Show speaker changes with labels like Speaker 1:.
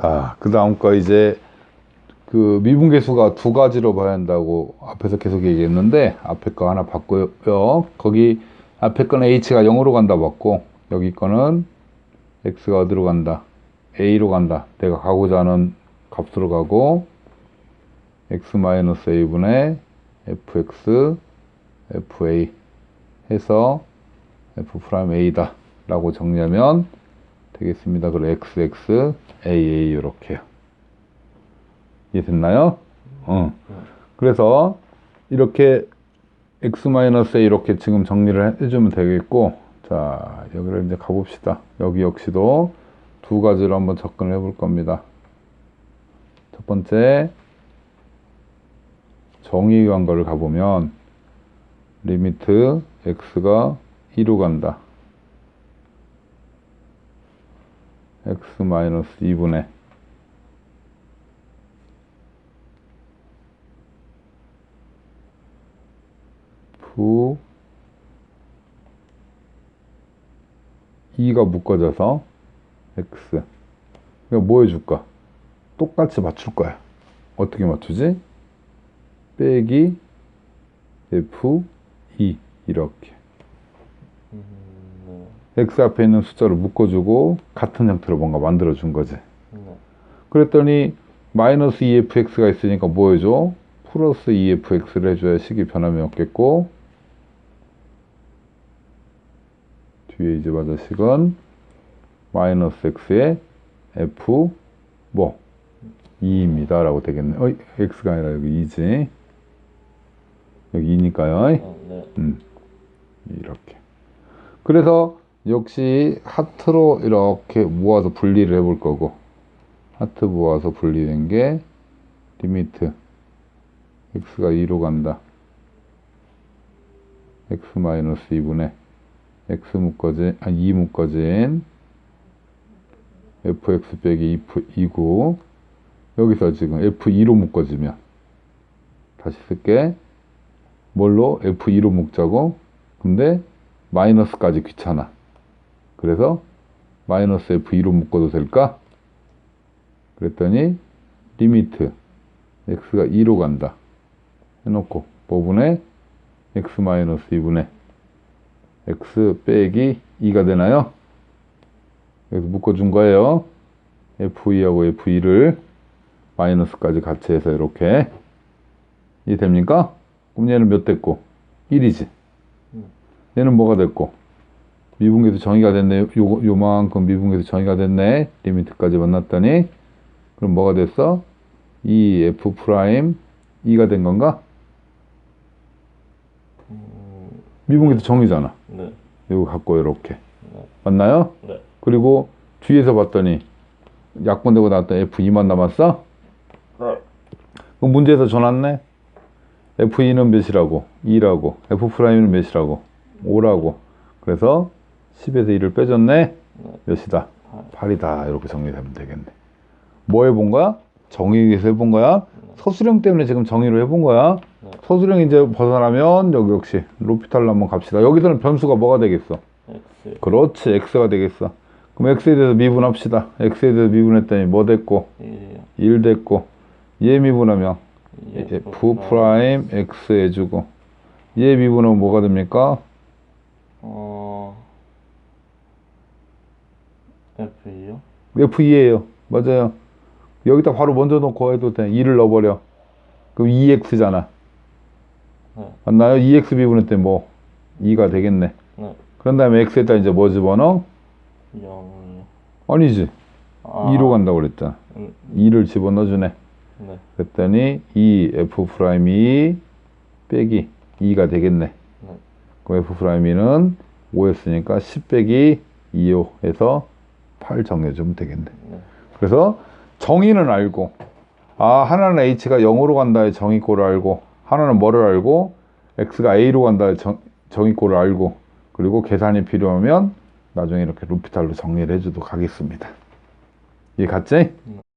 Speaker 1: 자, 그 다음 거 이제 그 미분계수가 두 가지로 봐야 한다고 앞에서 계속 얘기했는데 앞에 거 하나 바꿔요. 거기 앞에 거는 h가 0으로 간다 봤고 여기 거는 x가 어디로 간다? a로 간다. 내가 가고자 하는 값으로 가고 x-a분의 fx fa 해서 f'a다 라고 정리하면 되겠습니다. 그리고 xx aa 이렇게요. 이해됐나요? 어. 그래서 이렇게 x-a 이렇게 지금 정리를 해주면 되겠고 자 여기를 이제 가봅시다. 여기 역시도 두 가지로 한번 접근을 해볼 겁니다. 첫 번째 정의한 거를 가보면 리미트 x가 2로 간다. X 마이너스 2분의 부 2가 묶어져서 x 그러니까 뭐 해줄까? 똑같이 맞출 거야. 어떻게 맞추지? 빼기 f 2 이렇게 x 앞에 있는 숫자를 묶어주고 같은 형태로 뭔가 만들어준 거지.
Speaker 2: 네.
Speaker 1: 그랬더니 마이너스 2fx가 있으니까 뭐 해줘? 플러스 2fx를 해줘야 식이 변함이 없겠고 뒤에 이제 맞아 식은 마이너스 x의 f 뭐 2입니다 라고 되겠네 어 x가 아니라 여기 2지 여기 2니까요
Speaker 2: 아, 네.
Speaker 1: 음, 이렇게. 그래서 역시 하트로 이렇게 모아서 분리를 해 볼 거고, 하트 모아서 분리된 게 리미트 x가 2로 간다. x 마이너스 2분의 x 묶어진, 아, 2 묶어진 fx 빼기 2고, 여기서 지금 f2로 묶어지면, 다시 쓸게. 뭘로? F2로 묶자고. 근데 마이너스까지 귀찮아. 그래서 마이너스 F2로 묶어도 될까? 그랬더니 리미트 x가 2로 간다. 해놓고 뭐분의 x 마이너스 2분의 x 빼기 2가 되나요? 여기서 묶어준 거예요. F2하고 F2를 마이너스까지 같이 해서 이렇게 이해됩니까? 그럼 얘는 몇 됐고? 1이지. 얘는 뭐가 됐고? 미분계수 정의가 됐네. 요, 요만큼 미분계수 정의가 됐네. 리미트까지 만났더니, 그럼 뭐가 됐어? 이 f 프라임 2가 된 건가? 미분계수 정의잖아.
Speaker 2: 네.
Speaker 1: 이거 갖고 이렇게.
Speaker 2: 네.
Speaker 1: 맞나요?
Speaker 2: 네.
Speaker 1: 그리고 뒤에서 봤더니 약분되고 나왔더니 f2만 남았어?
Speaker 2: 네.
Speaker 1: 그럼 문제에서 전왔네? F2는 몇이라고? 2라고. F 프라임은 몇이라고? 5라고. 그래서 10에서 2를 빼줬네? 몇이다? 8이다. 이렇게 정리되면 되겠네. 뭐 해본 거야? 정의에서 해본 거야? 서술형 때문에 지금 정의를 해본 거야? 서술형 이제 벗어나면 여기 역시 로피탈로 한번 갑시다. 여기서는 변수가 뭐가 되겠어?
Speaker 2: X
Speaker 1: 그렇지. X가 되겠어. 그럼 X에 대해서 미분합시다. X에 대해서 미분했더니 뭐 됐고?
Speaker 2: 1이요.
Speaker 1: 1 됐고. 얘 미분하면
Speaker 2: 예,
Speaker 1: F 프라임 X 해주고 얘 미분은 뭐가 됩니까?
Speaker 2: 어 F요?
Speaker 1: F2예요. 맞아요. 여기다 바로 먼저 넣고 해도 돼. 2를 넣어버려. 그럼 2X잖아.
Speaker 2: 네.
Speaker 1: 맞나요? 2X 미분했더니 뭐 2가 되겠네.
Speaker 2: 네.
Speaker 1: 그런 다음에 X에다 이제 뭐 집어넣어?
Speaker 2: 0이요.
Speaker 1: 아니지.
Speaker 2: 아,
Speaker 1: 2로 간다고 그랬잖아.
Speaker 2: 음,
Speaker 1: 2를 집어넣어주네.
Speaker 2: 네.
Speaker 1: 그랬더니 2 F 프라임이 빼기 2가 되겠네.
Speaker 2: 네.
Speaker 1: 그럼 F 프라임이는 5였으니까 10 빼기 2요 해서 8 정해주면 되겠네.
Speaker 2: 네.
Speaker 1: 그래서 정의는 알고, 아, 하나는 H가 0으로 간다의 정의꼴을 알고, 하나는 뭐를 알고, X가 A로 간다의 정, 정의꼴을 알고, 그리고 계산이 필요하면 나중에 이렇게 루피탈로 정리를 해줘도 가겠습니다. 이해 갔지?